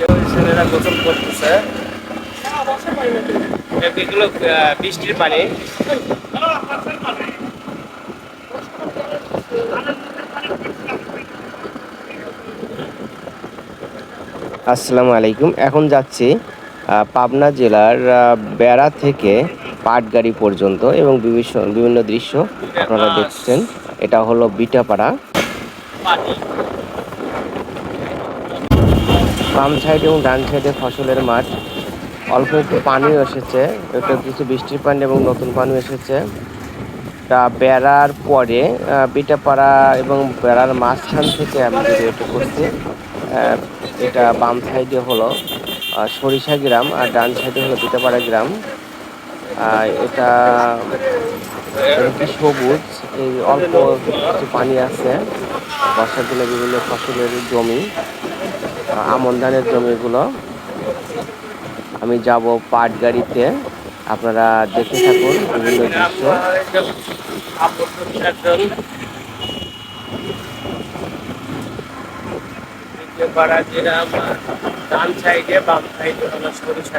যে ছেলেরা গোসল করতেছে। এগুলো বৃষ্টির পানি। আসসালামু আলাইকুম। এখন যাচ্ছি পাবনা জেলার বেড়া থেকে পাটগাড়ি পর্যন্ত এবং বিভিন্ন বিভিন্ন দৃশ্য আপনারা দেখছেন। এটা হলো বিটাপাড়া। বাম সাইড এবং ডান সাইডে ফসলের মাঠ। অল্প একটু পানিও এসেছে, একটু কিছু বৃষ্টির পানি এবং নতুন পানি এসেছে। তা বেড়ার পরে বিটাপাড়া এবং বেড়ার মাঝখান থেকে আমি ভিডিওটি করছি। এটা বাম সাইডে হলো সরিষা গ্রাম আর ডান সাইডে হলো বিটাপাড়া গ্রাম। আর এটা কি সবুজ? এই অল্প কিছু পানি আছে। বর্ষার দিনে বিভিন্ন ফসলের জমি। আমন ধানের জমিগুলো। আমি যাব পাট গাড়িতে। আপনারা দেখতে থাকুন বিভিন্ন দৃশ্য। বাম সাইডে হলো সরিষা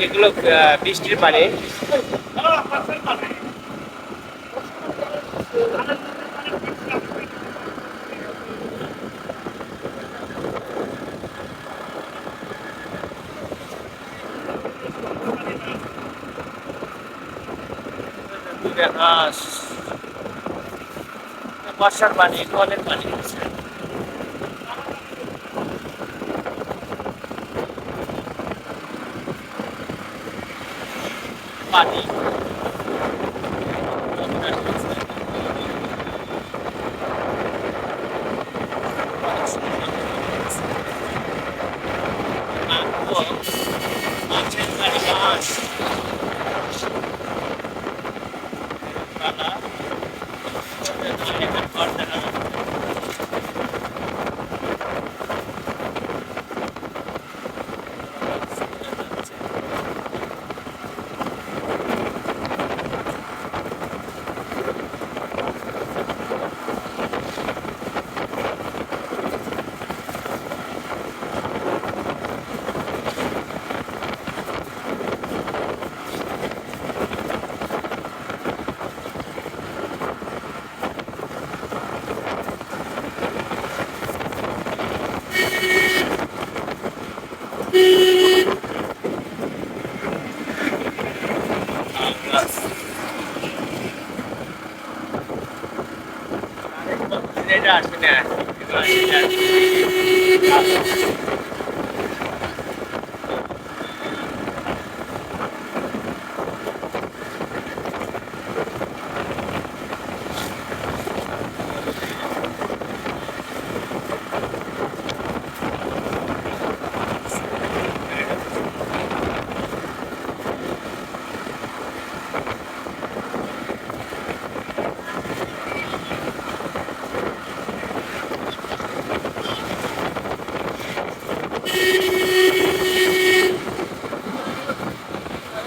এগুলো আহ, বৃষ্টির পানি দূরে হাঁস বর্ষার পানি কলের পানি হচ্ছে পানি মাছের পানি মাছ এটা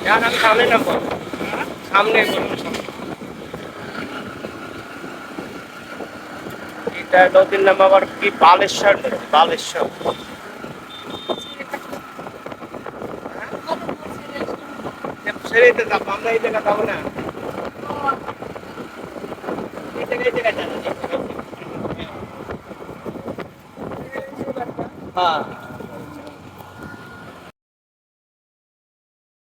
আসবে না এটা আসবে না। সামনে সামনে এটা নদীর নাম আবার কি? বালেশ্বর নদী, বালেশ্বর। ছেড়েতে যাব আমরা এই জায়গা যাব না। এই জায়গায় হ্যাঁ।